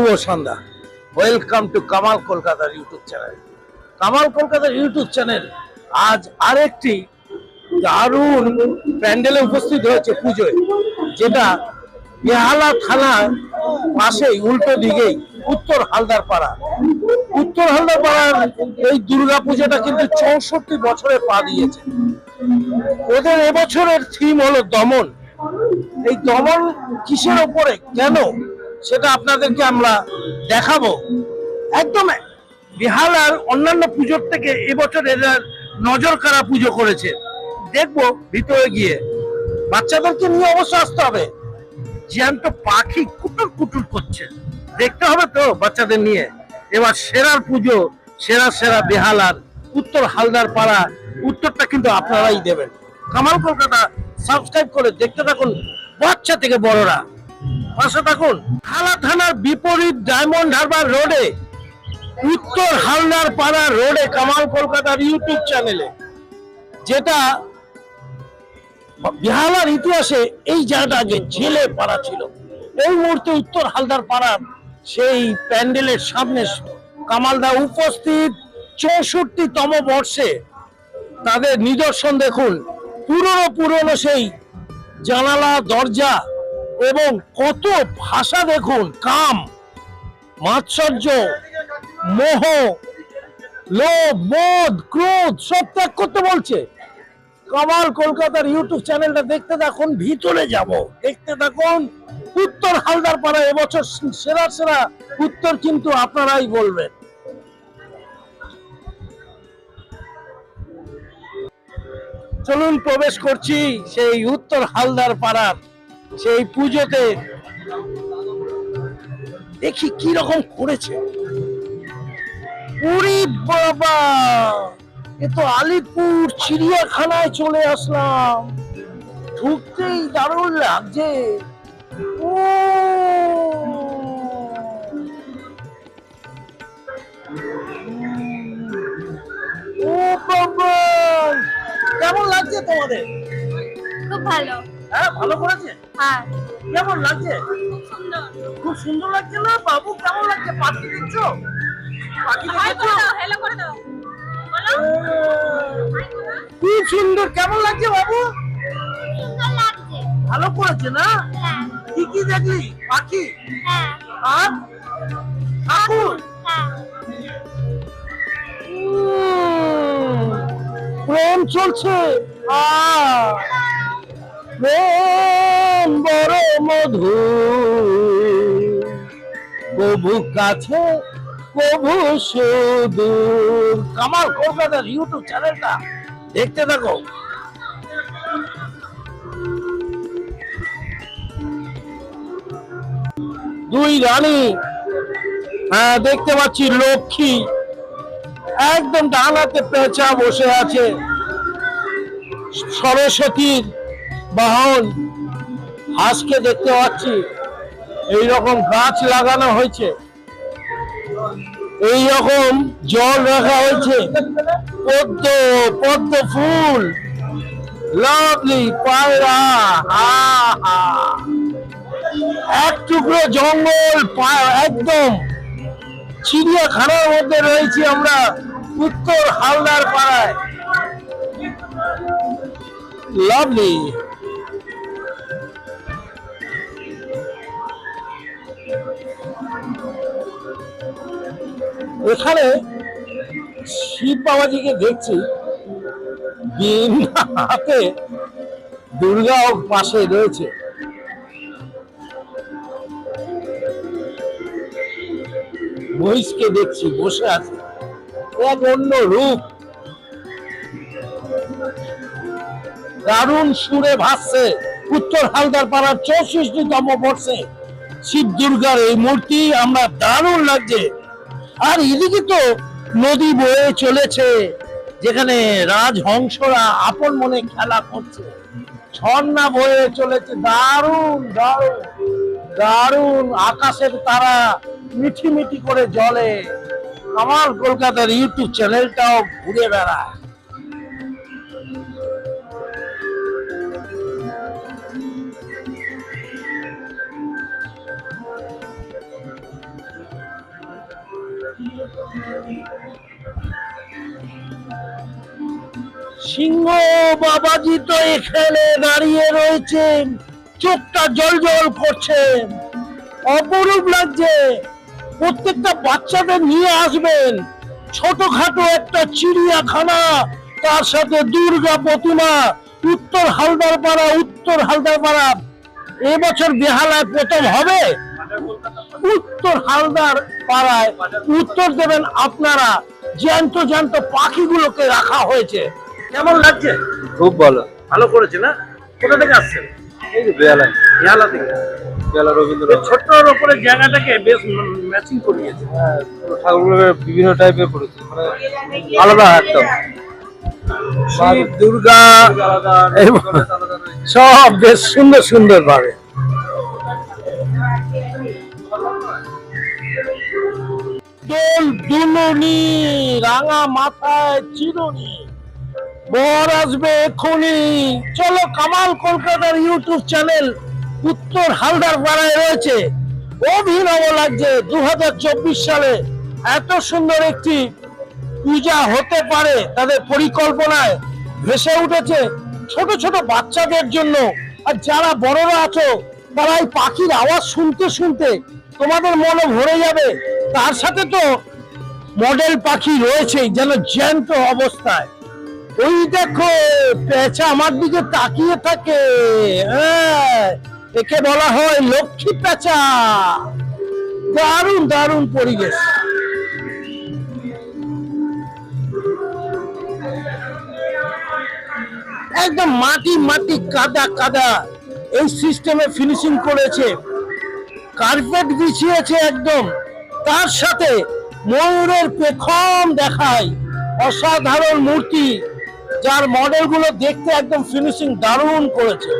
শুভ সন্ধ্যা। Welcome to Kamal কলকাতার YouTube channel Kamal কলকাতার ইউটিউব চ্যানেল আজ আরেকটি দারুণ প্যান্ডেলে উপস্থিত হয়েছে পুজোয়, যেটা বেহালা থানার পাশেই, উল্টো দিকেই, উত্তর হালদার পাড়া উত্তর হালদার পাড়ার এই দুর্গা পুজোটা কিন্তু চৌষট্টি বছরে পা দিয়েছে। ওদের এবছরের থিম হলো দমন। এই দমন কিসের ওপরে? কেন? সেটা আপনাদেরকে আমরা দেখাবো। একদম বিহালার অন্যান্য পুজোর থেকে এবছর এরা নজর কাড়া পুজো করেছে। দেখব ভিতরে গিয়ে। বাচ্চাদেরকে নিয়ে অবশ্য আসতে হবে। জ্যান্ত পাখি কুটুর কুটুর করছে। দেখতে হবে তো বাচ্চাদের নিয়ে। এবার সেরার পুজো, সেরা সেরা বেহালার উত্তর হালদার পাড়া, উত্তরটা কিন্তু আপনারাই দেবেন। কামাল কলকাতা সাবস্ক্রাইব করে দেখতে থাকুন বাচ্চা থেকে বড়রা। পাশে থাকুন। থানার বিপরীত ডায়মন্ড হারবার রোডে, উত্তর হালদার পাড়া রোডে কামাল কলকাতার ইউটিউব চ্যানেলে, যেটা ইতিহাসে এই জায়গাটা আগে জেলে পাড়া ছিল। এই মুহূর্তে উত্তর হালদার পাড়ার সেই প্যান্ডেলের সামনে কামালদা উপস্থিত। চৌষট্টি তম বর্ষে তাদের নিদর্শন দেখুন। পুরনো পুরনো সেই জানালা, দরজা এবং কত ভাষা দেখুন, কাম, মাৎসর্য, মোহ, লোভ, বোধ, ক্রোধ, সব ত্যাগ করতে বলছে। কামাল কলকাতার ইউটিউব চ্যানেলটা দেখতে থাকুন, ভিতরে যাব। দেখতে থাকুন, উত্তর হালদার পাড়া এবছর সেরা সেরা উত্তর কিন্তু আপনারাই বলবেন। চলুন, প্রবেশ করছি সেই উত্তর হালদার পাড়ার সেই পুজোতে দেখি কি রকম করেছে। উরি বাবা! এ তো আলিপুর চিড়িয়াখানায় চলে আসলাম। ঢুকতেই দারুণ লাগছে। ও! ও বাবা! কেমন লাগছে তোমাদের? খুব ভালো। হ্যাঁ ভালো করেছে? হ্যাঁ। কেমন লাগছে? খুব সুন্দর। লাগছে না? বাবু কেমন লাগছে? পাখি দেখছ? দেখেছ? করে দাও খুব সুন্দর। কেমন লাগছে বাবু? ভালো করেছে না? হ্যাঁ। কি কি দেখলি? পাখি? হ্যাঁ। আর? ঠাকুর? হ্যাঁ। প্রেম চলছে। আহ, প্রেম বড় মধু কবু কাছে, কবু সুদূর কামাল কলকাতার ইউটিউব চ্যানেলটা দেখতে থাকো। দুই রানী হ্যাঁ দেখতে পাচ্ছি লক্ষ্মী। একদম ডান ডানাতে পেঁচা বসে আছে। সরস্বতীর বাহন, হাঁসকে দেখতে পাচ্ছি। এই রকম গাছ লাগানো হয়েছে। এই রকম জল রাখা হয়েছে। পদ্ম পদ্ম ফুল। লাভলি পায়রা। এক টুকরো জঙ্গল একদম। চিড়িয়াখানার মধ্যে রয়েছি আমরা উত্তর হালদার পাড়ায়। লাভলি এখানে শিব বাবাজিকে দেখছি হাতে দুর্গাও পাশে রয়েছে। মহিষকে দেখছি বসে আছে। এক অন্য রূপ। দারুণ সুরে ভাসছে। উত্তর হালদার পাড়ার চৌষট্টিতম বর্ষে। শিব দুর্গার এই মূর্তি আমরা দারুণ লাগছে। আর এদিকে তো নদী বয়ে চলেছে, যেখানে রাজহংসরা আপন মনে খেলা করছে। ঝর্ণা বয়ে চলেছে, দারুণ দারুণ দারুণ আকাশের তারা মিঠি মিঠি করে জলে আমার কলকাতার ইউটিউব চ্যানেলটাও ঘুরে বেড়ায়। সিংহ বাবাজি তো এখানে দাঁড়িয়ে রয়েছেন চোখটা জল জল করছে। অপরূপ লাগছে। প্রত্যেকটা বাচ্চাদের নিয়ে আসবেন। ছোটখাটো একটা চিড়িয়াখানা, তার সাথে দুর্গা প্রতিমা, উত্তর হালদার পাড়া উত্তর হালদার পাড়া এবছর বেহালায় প্রথম হবে? উত্তর হালদার পাড়ায় উত্তর দেবেন আপনারা। জ্যান্ত জ্যান্ত পাখিগুলোকে রাখা হয়েছে। কেমন লাগছে? খুব ভালো। ভালো করেছে না? কোথা থেকে আসছেন? এই যে বেয়ালাই বেহালা থেকে। বেয়ালা রবীন্দ্র ছোট্টর ওপরে জায়গাটাকে বেশ ম্যাচিং করিয়েছে। বিভিন্ন টাইপের পড়েছে মানে আলাদা একদম। শিব দুর্গা আলাদা এবং- আলাদা আলাদা রয়েছে। সব বেশ সুন্দর সুন্দর ভাবে দোল দুলুনি, রাঙা মাথায় চিরুনি। বর আসবে এক্ষুনি চলো কামাল কলকাতার ইউটিউব চ্যানেল উত্তর হালদার পাড়ায় রয়েছে। অভিনব লাগছে দু হাজার চব্বিশ সালে। এত সুন্দর একটি পূজা হতে পারে তাদের পরিকল্পনায়। ভেসে উঠেছে ছোট ছোট বাচ্চাদের জন্য। আর যারা বড়রা আছো তারা এই পাখির আওয়াজ শুনতে শুনতে তোমাদের মনে ভরে যাবে। তার সাথে তো মডেল পাখি রয়েছেই, যেন জ্যান্ত অবস্থায়। ওই দেখো, পেঁচা আমার দিকে তাকিয়ে থাকে। হ্যাঁ একে বলা হয় লক্ষ্মী পেঁচা। দারুণ দারুণ পরিবেশ। একদম মাটি মাটি, কাদা কাদা। এই সিস্টেমে ফিনিশিং করেছে। কার্পেট বিছিয়েছে একদম। তার সাথে ময়ূরের পেখম দেখায়। অসাধারণ মূর্তি, যার মডেলগুলো দেখতে একদম ফিনিশিং দারুণ করেছে।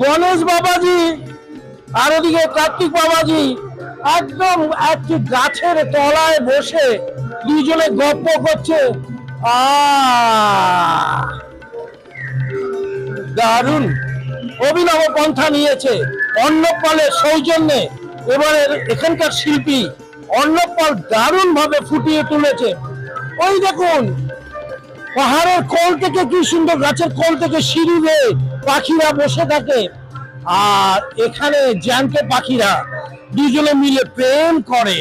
গণেশ বাবাজি আর ওদিকে কার্তিক বাবাজি একদম একটি গাছের তলায় বসে দুজনে গপ্প করছে। দারুণ। অভিনব পন্থা নিয়েছে। অন্নপালের সৌজন্যে এবারে এখানকার শিল্পী অন্নপাল দারুণ ভাবে ফুটিয়ে তুলেছে। ওই দেখুন, পাহাড়ের কোল থেকে কি সুন্দর, গাছের কোল থেকে সিঁড়ি বেয়ে পাখিরা বসে থাকে। আর এখানে জ্যান্ত পাখিরা দুজনে মিলে প্রেম করে।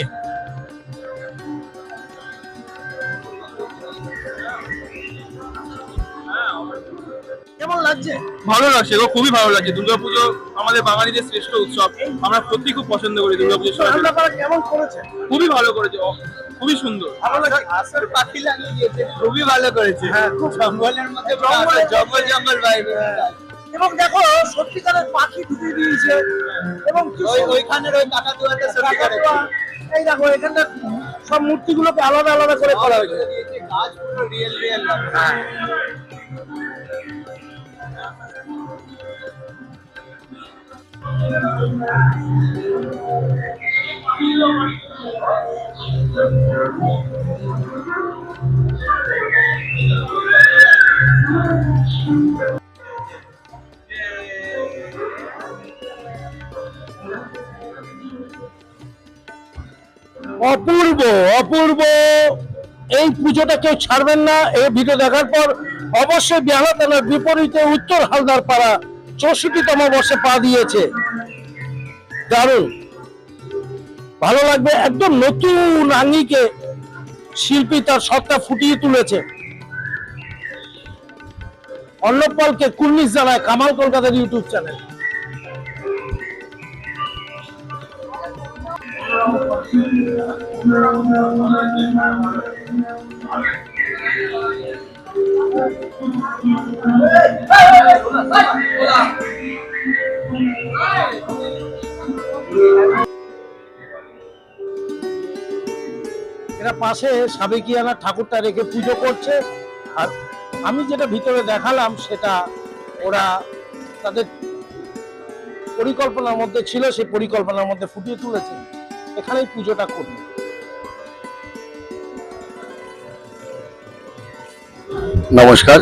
কেমন লাগছে? ভালো লাগছে গো খুবই ভালো লাগছে। দুর্গাপুজো আমাদের বাঙালিদের শ্রেষ্ঠ উৎসব। আমরা সত্যি খুব পছন্দ করি রান্নাপাড়া কেমন করেছে? খুবই ভালো করেছে খুবই সুন্দর। আসল পাখি লাগিয়ে দিয়েছে। খুবই ভালো করেছে। হ্যাঁ, খুব জঙ্গলের মধ্যে জঙ্গল জঙ্গল ভাইবে এবং দেখো সত্যিকারের পাখি ঢুকে দিয়েছে। এবং ওই ওইখানের ওই কাকাতুয়াতে এই দেখো সব মূর্তিগুলোকে আলাদা আলাদা করে করা হয়েছে। গাছ পুরো রিয়েল রিয়েল লাগে অপূর্ব অপূর্ব। এই পুজোটা কেউ ছাড়বেন না। এই ভিডিও দেখার পর অবশ্যই বেহালা বিপরীতে উত্তর হালদার পাড়া চৌষট্টিতম বর্ষে পা দিয়েছে। দারুণ। ভালো লাগবে একদম নতুন আঙ্গিকে শিল্পী তার সত্তা ফুটিয়ে তুলেছে। অন্নপালকে কুর্নিশ জানায় কামাল কলকাতার ইউটিউব চ্যানেল। এরা পাশে সাবেকিয়ানা ঠাকুরটা রেখে পুজো করছে। আর আমি যেটা ভিতরে দেখালাম, সেটা ওরা তাদের পরিকল্পনার মধ্যে ছিল, সেই পরিকল্পনার মধ্যে ফুটিয়ে তুলেছে। এখানেই পুজোটা করবে। নমস্কার।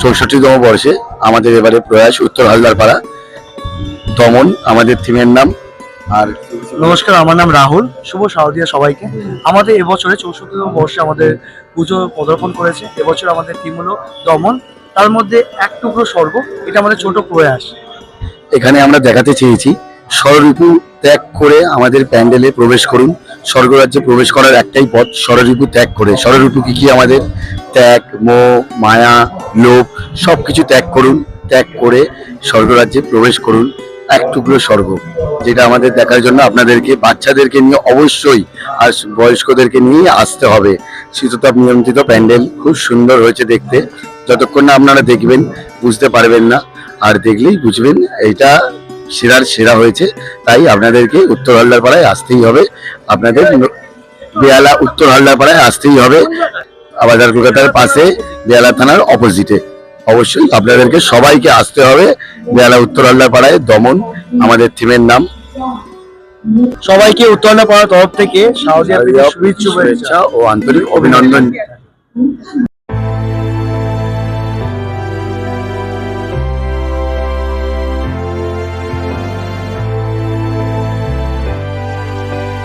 চৌষট্টিতম বর্ষে আমাদের এবারে প্রয়াস উত্তর হালদার পাড়া দমন আমাদের থিমের নাম। আর নমস্কার আমার নাম রাহুল। শুভ শারদিয়া সবাইকে। আমাদের এবছরে চৌষট্টিতম বর্ষে আমাদের পুজো পদার্পণ করেছে। এবছর আমাদের থিম হলো দমন। তার মধ্যে এক টুকরো স্বর্গ। এটা আমাদের ছোট প্রয়াস। এখানে আমরা দেখাতে চেয়েছি ষড়ঋতু ত্যাগ করে আমাদের প্যান্ডেলে প্রবেশ করুন। স্বর্গরাজ্যে প্রবেশ করার একটাই পথ ষড়ঋতু ত্যাগ করে। ষড়ঋতু কি কি আমাদের ত্যাগ, মোহ, মায়া, লোভ সব কিছু ত্যাগ করুন, ত্যাগ করে স্বর্গরাজ্যে প্রবেশ করুন, এক টুকরো স্বর্গ, যেটা আমাদের দেখার জন্য আপনাদেরকে, বাচ্চাদেরকে নিয়ে অবশ্যই আর বয়স্কদেরকে নিয়ে আসতে হবে। শীততাপ নিয়ন্ত্রিত প্যান্ডেল, খুব সুন্দর হয়েছে দেখতে। যতক্ষণ না আপনারা দেখবেন, বুঝতে পারবেন না, আর দেখলেই বুঝবেন, এটা সেরার সেরা হয়েছে তাই আপনাদেরকে উত্তর হালদার পাড়ায় আসতেই হবে। আপনাদের বেয়ালা উত্তর হালদার পাড়ায় আসতেই হবে। আবাজার কলকাতার পাশে বেয়ালা থানার অপোজিটে। অবশ্যই আপনাদেরকে সবাইকে আসতে হবে। বেয়ালা উত্তর হালদার পাড়ায় দমন আমাদের থিমের নাম। সবাইকে উত্তরণা পাড়ার তরফ থেকে শুভেচ্ছা ও আন্তরিক অভিনন্দন।